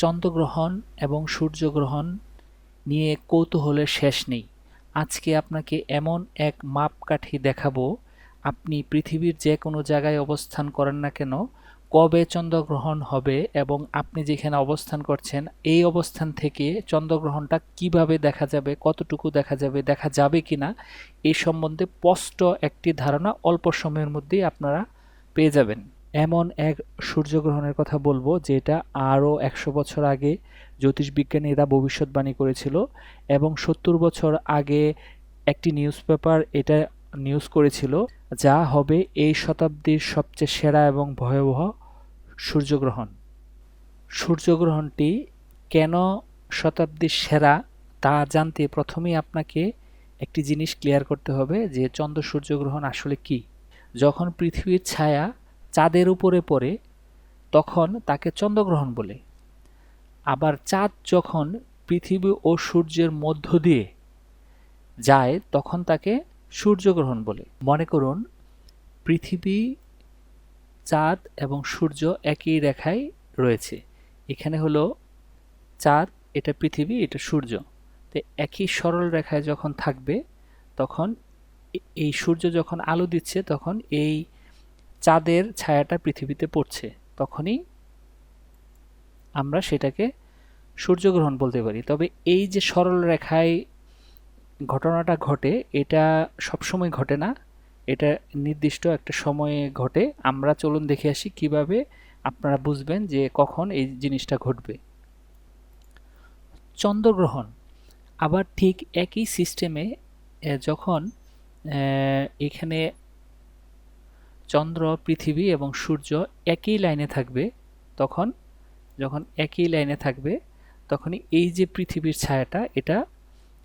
চন্দ্রগ্রহণ এবং সূর্যগ্রহণ নিয়ে কৌতূহলের শেষ নেই। আজকে আপনাকে এমন এক মাপকাঠি দেখাবো। আপনি পৃথিবীর যে কোনো জায়গায় অবস্থান করেন না কেন, কবে চন্দ্রগ্রহণ হবে এবং আপনি যেখানে অবস্থান করছেন, এই অবস্থান থেকে চন্দ্রগ্রহণটা কীভাবে দেখা যাবে, কতটুকু দেখা যাবে দেখা যাবে কি না এই সম্বন্ধে স্পষ্ট একটি ধারণা অল্প সময়ের মধ্যেই আপনারা পেয়ে যাবেন। এমন এক সূর্যগ্রহণের কথা বলব, যেটা আরও একশো বছর আগে জ্যোতিষবিজ্ঞানীরা ভবিষ্যৎবাণী করেছিল এবং সত্তর বছর আগে একটি নিউজ পেপার এটা নিউজ করেছিল, যা হবে এই শতাব্দীর সবচেয়ে সেরা এবং ভয়াবহ সূর্যগ্রহণ। সূর্যগ্রহণটি কেন শতাব্দীর সেরা তা জানতে প্রথমেই আপনাকে একটি জিনিস ক্লিয়ার করতে হবে, যে চন্দ্র সূর্যগ্রহণ আসলে কি। যখন পৃথিবীর ছায়া চাঁদের উপরে পড়ে তখন তাকে চন্দ্রগ্রহণ বলে। আবার চাঁদ যখন পৃথিবী ও সূর্যের মধ্য দিয়ে যায়, তখন তাকে সূর্যগ্রহণ বলে। মনে করুন, পৃথিবী, চাঁদ এবং সূর্য একই রেখায় রয়েছে। এখানে হলো চাঁদ, এটা পৃথিবী, এটা সূর্য। তো একই সরল রেখায় যখন থাকবে, তখন এই সূর্য যখন আলো দিচ্ছে, তখন এই চাঁদের ছায়াটা পৃথিবীতে পড়ছে, তখনই আমরা সেটাকে সূর্যগ্রহণ বলতে পারি। তবে এই যে সরল রেখায় ঘটনাটা ঘটে, এটা সবসময় ঘটে না। এটা নির্দিষ্ট একটা সময়ে ঘটে। আমরা চলুন দেখে আসি কীভাবে আপনারা বুঝবেন যে কখন এই জিনিসটা ঘটবে। চন্দ্রগ্রহণ। আবার ঠিক একই সিস্টেমে যখন এখানে চন্দ্র, পৃথিবী এবং সূর্য একই লাইনে থাকবে, তখন, যখন একই লাইনে থাকবে, তখনই এই যে পৃথিবীর ছায়াটা, এটা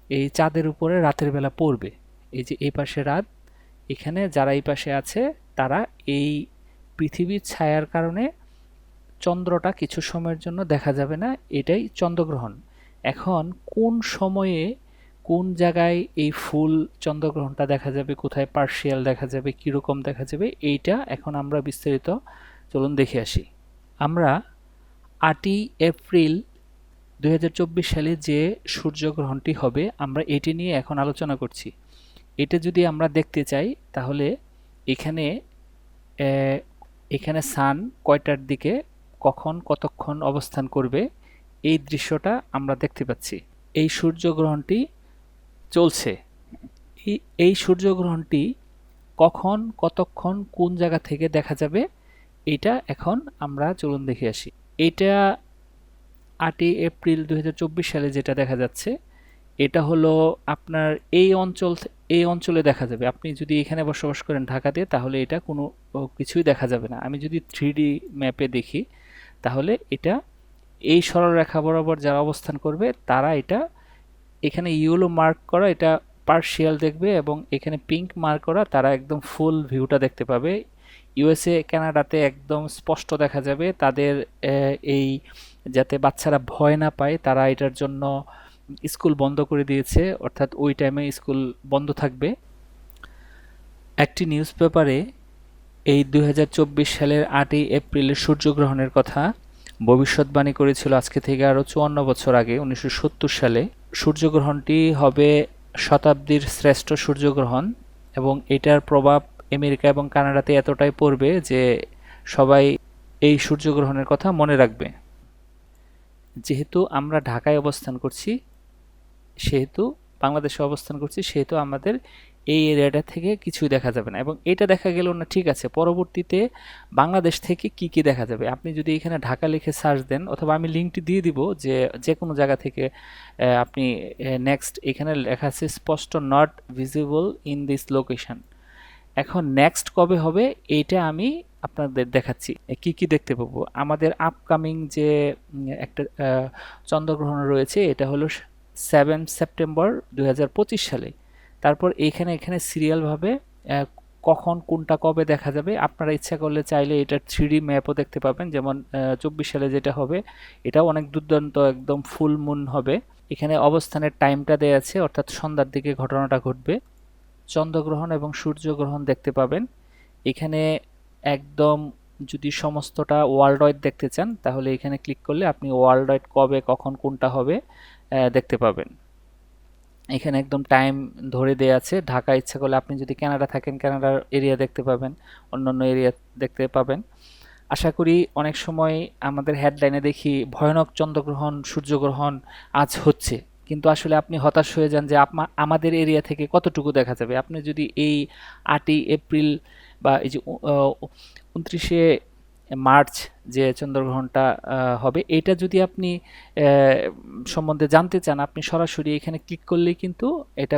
এই চাঁদের উপরে রাতের বেলা পড়বে। এই যে এই পাশে রাত, এখানে যারা এই পাশে আছে, তারা এই পৃথিবীর ছায়ার কারণে চন্দ্রটা কিছু সময়ের জন্য দেখা যাবে না, এটাই চন্দ্রগ্রহণ। এখন কোন সময়ে কোন জায়গায় এই ফুল চন্দ্রগ্রহণটা দেখা যাবে? কোথায় পার্শিয়াল দেখা যাবে? কীরকম দেখা যাবে? এইটা এখন আমরা বিস্তারিত চলুন দেখে আসি। আমরা আটই এপ্রিল দু হাজার চব্বিশ সালে যে সূর্যগ্রহণটি হবে, আমরা এটি নিয়ে এখন আলোচনা করছি। এটা যদি আমরা দেখতে চাই, তাহলে এখানে এখানে সান কয়টার দিকে কখন কতক্ষণ অবস্থান করবে? এই দৃশ্যটা আমরা দেখতে পাচ্ছি। এই সূর্যগ্রহণটি চলছে? এই সূর্যগ্রহণটি কখন, কতক্ষণ, কোন জায়গা থেকে দেখা যাবে, এটা এখন আমরা চলুন দেখে আসি। এটা আটই এপ্রিল দু হাজার চব্বিশ সালে যেটা দেখা যাচ্ছে, এটা হলো আপনার এই অঞ্চল এই অঞ্চলে দেখা যাবে। আপনি যদি এখানে বসবাস করেন ঢাকাতে, তাহলে এটা কোনো কিছুই দেখা যাবে না। আমি যদি থ্রি ম্যাপে দেখি, তাহলে এটা এই সরলরেখা বরাবর যারা অবস্থান করবে, তারা এটা এখানে ইউলো মার্ক করা, এটা পার্শিয়াল দেখবে এবং এখানে পিঙ্ক মার্ক করা, তারা একদম ফুল ভিউটা দেখতে পাবে। ইউএসএ কানাডাতে একদম স্পষ্ট দেখা যাবে। তাদের এই যাতে বাচ্চারা ভয় না পায়, তারা এটার জন্য স্কুল বন্ধ করে দিয়েছে। অর্থাৎ ওই টাইমে স্কুল বন্ধ থাকবে। একটি নিউজ পেপারে এই দু হাজার চব্বিশ সালের আটই এপ্রিলের সূর্যগ্রহণের কথা ভবিষ্যৎবাণী করেছিল আজকে থেকে আরও চুয়ান্ন বছর আগে, উনিশশো সত্তর সালে। সূর্যগ্রহণটি হবে শতাব্দীর শ্রেষ্ঠ সূর্যগ্রহণ এবং এটার প্রভাব আমেরিকা এবং কানাডাতে এতটাই পড়বে যে সবাই এই সূর্যগ্রহণের কথা মনে রাখবে। যেহেতু আমরা ঢাকায় অবস্থান করছি, সেহেতু বাংলাদেশে অবস্থান করছি, সেহেতু আমাদের এই এরিয়াটা থেকে কিছুই দেখা যাবে না। এবং এটা দেখা গেল না, ঠিক আছে, পরবর্তীতে বাংলাদেশ থেকে কি কি দেখা যাবে? আপনি যদি এখানে ঢাকা লিখে সার্চ দেন, অথবা আমি লিঙ্কটি দিয়ে দিব যে যে কোনো জায়গা থেকে আপনি নেক্সট এখানে লেখা আছে, স্পষ্ট not visible in this location এখন নেক্সট কবে হবে, এইটা আমি আপনাদের দেখাচ্ছি। কি কি দেখতে পাবো? আমাদের আপকামিং যে একটা চন্দ্রগ্রহণ রয়েছে, এটা হলো সেভেন সেপ্টেম্বর দু হাজার পঁচিশ সালে। তারপর এইখানে এখানে সিরিয়ালভাবে কখন কোনটা কবে দেখা যাবে। আপনারা ইচ্ছা করলে চাইলে এটা থ্রি ম্যাপও দেখতে পাবেন। যেমন চব্বিশ সালে যেটা হবে, এটাও অনেক দুর্দান্ত একদম ফুল মুন হবে। এখানে অবস্থানের টাইমটা দেওয়া আছে, অর্থাৎ সন্ধ্যার দিকে ঘটনাটা ঘটবে। চন্দ্রগ্রহণ এবং সূর্যগ্রহণ দেখতে পাবেন। এখানে একদম যদি সমস্তটা ওয়ার্ল্ড ওয়াইড দেখতে চান, তাহলে এখানে ক্লিক করলে আপনি ওয়ার্ল্ড ওয়াইড কবে, কখন, কোনটা হবে দেখতে পাবেন। এখানে একদম টাইম ধরে দেয়া আছে। ঢাকা ইচ্ছা করলে আপনি যদি কানাডা থাকেন কানাডার এরিয়া দেখতে পাবেন, অন্যান্য এরিয়া দেখতে পাবেন। আশা করি অনেক সময় আমাদের হেডলাইনে দেখি, ভয়ানক চন্দ্রগ্রহণ, সূর্যগ্রহণ আজ হচ্ছে। কিন্তু আসলে আপনি হতাশ হয়ে যান যে আপনা- আমাদের এরিয়া থেকে কতটুকু দেখা যাবে। আপনি যদি এই আটই এপ্রিল বা এই যে উনত্রিশে মার্চ যে চন্দ্রগ্রহণটা হবে, এটা যদি আপনি সম্বন্ধে জানতে চান, আপনি সরাসরি এখানে ক্লিক করলেই কিন্তু এটা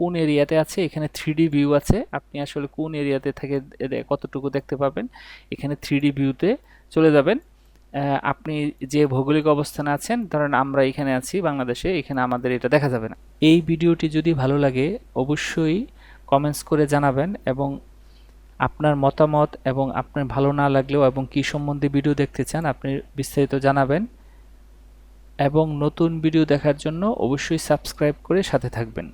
কোন এরিয়াতে আছে, এখানে থ্রি ভিউ আছে, আপনি আসলে কোন এরিয়াতে থেকে কতটুকু দেখতে পাবেন, এখানে থ্রি ভিউতে চলে যাবেন। আপনি যে ভৌগোলিক অবস্থানে আছেন, ধরেন আমরা এখানে আছি বাংলাদেশে, এখানে আমাদের এটা দেখা যাবে না। এই ভিডিওটি যদি ভালো লাগে, অবশ্যই কমেন্টস করে জানাবেন এবং আপনার মতামত এবং আপনার ভালো না লাগলেও এবং কি সম্বন্ধে ভিডিও দেখতে চান আপনি বিস্তারিত জানাবেন। এবং নতুন ভিডিও দেখার জন্য অবশ্যই সাবস্ক্রাইব করে সাথে থাকবেন।